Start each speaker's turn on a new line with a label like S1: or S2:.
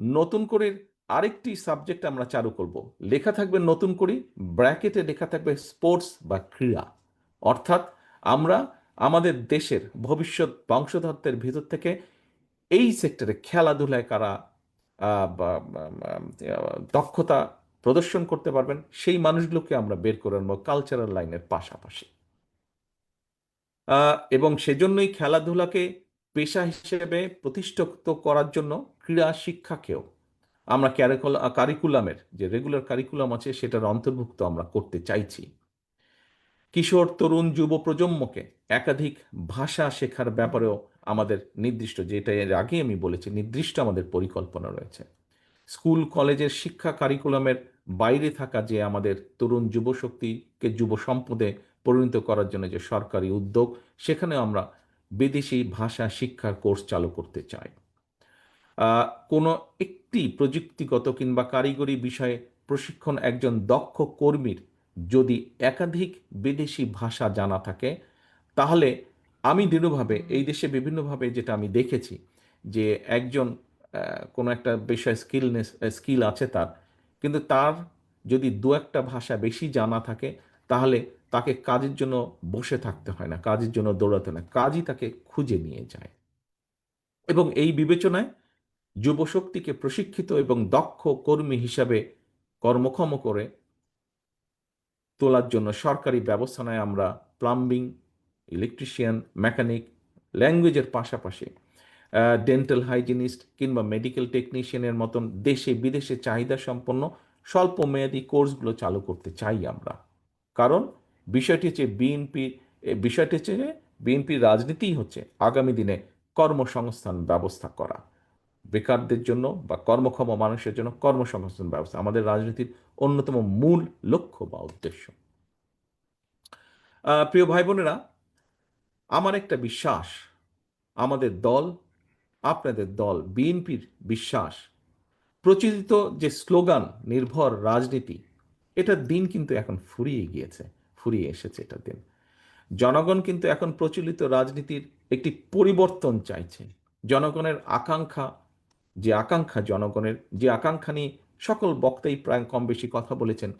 S1: নতুন করে আরেকটি সাবজেক্ট আমরা চালু করব। লেখা থাকবে নতুন করে ব্র্যাকেটে লেখা থাকবে স্পোর্টস বা ক্রীড়া। অর্থাৎ আমরা আমাদের দেশের ভবিষ্যৎ বংশধরদের ভিতর থেকে এই সেক্টরে খেলাধুলায় কারা দক্ষতা প্রদর্শন করতে পারবেন, সেই মানুষগুলোকে আমরা বের করে আনব কালচারাল লাইনের পাশাপাশি। এবং সেজন্যই খেলাধুলাকে পেশা হিসেবে প্রতিষ্ঠিত করার জন্য ক্রীড়া শিক্ষাকেও আমরা কারিকুলামের যে রেগুলার কারিকুলাম আছে সেটার অন্তর্ভুক্ত আমরা করতে চাইছি। কিশোর, তরুণ, যুব প্রজন্মকে একাধিক ভাষা শেখার ব্যাপারেও আমাদের নির্দিষ্ট, যেটা এর আগে আমি বলেছি, নির্দিষ্ট আমাদের পরিকল্পনা রয়েছে। স্কুল, কলেজের শিক্ষা কারিকুলামের বাইরে থাকা যে আমাদের তরুণ যুবশক্তিকে যুব সম্পদে পরিণত করার জন্য যে সরকারি উদ্যোগ সেখানে আমরা বিদেশি ভাষা শিক্ষার কোর্স চালু করতে চায়। কোনো একটি প্রযুক্তিগত কিংবা কারিগরি বিষয়ে প্রশিক্ষণ একজন দক্ষ কর্মীর যদি একাধিক বিদেশি ভাষা জানা থাকে, তাহলে আমি দৃঢ়ভাবে এই দেশে বিভিন্নভাবে যেটা আমি দেখেছি, যে একজন কোনো একটা বিষয় স্কিলনেস স্কিল আছে তার, কিন্তু তার যদি দু একটা ভাষা বেশি জানা থাকে, তাহলে তাকে কাজের জন্য বসে থাকতে হয় না, কাজের জন্য দৌড়াতে না, কাজই তাকে খুঁজে নিয়ে যায়। এবং এই বিবেচনায় যুবশক্তিকে প্রশিক্ষিত এবং দক্ষ কর্মী হিসাবে কর্মক্ষম করে তোলার জন্য সরকারি ব্যবস্থায় আমরা প্লাম্বিং ইলেকট্রিশিয়ান মেকানিক ল্যাঙ্গুয়েজের পাশাপাশি ডেন্টাল হাইজিনিস্ট কিংবা মেডিকেল টেকনিশিয়ানের মতন দেশে বিদেশে চাহিদা সম্পন্ন স্বল্প মেয়াদী কোর্সগুলো চালু করতে চাই আমরা। কারণ বিষয়টি হচ্ছে বিএনপি বিষয়টি হচ্ছে যে বিএনপির রাজনীতিই হচ্ছে আগামী দিনে কর্মসংস্থান ব্যবস্থা করা। বেকারদের জন্য বা কর্মক্ষম মানুষের জন্য কর্মসংস্থান ব্যবস্থা আমাদের রাজনীতির অন্যতম মূল লক্ষ্য বা উদ্দেশ্য। প্রিয় ভাই বোনেরা আমার একটা বিশ্বাস, আমাদের দল, আপনাদের দল বিএনপির বিশ্বাস, প্রচলিত যে স্লোগান, নির্ভর রাজনীতি এটার দিন কিন্তু এখন ফুরিয়ে গিয়েছে। ফুরিয়ে এসেছে এটা দিন। জনগণ কিন্তু এখন প্রচলিত রাজনীতির একটি পরিবর্তন চাইছে জনগণের আকাঙ্ক্ষা, যে আকাঙ্ক্ষা জনগণের, যে আকাঙ্ক্ষা নিয়ে সকল বক্তাই প্রায় কম বেশি কথা বলেছেন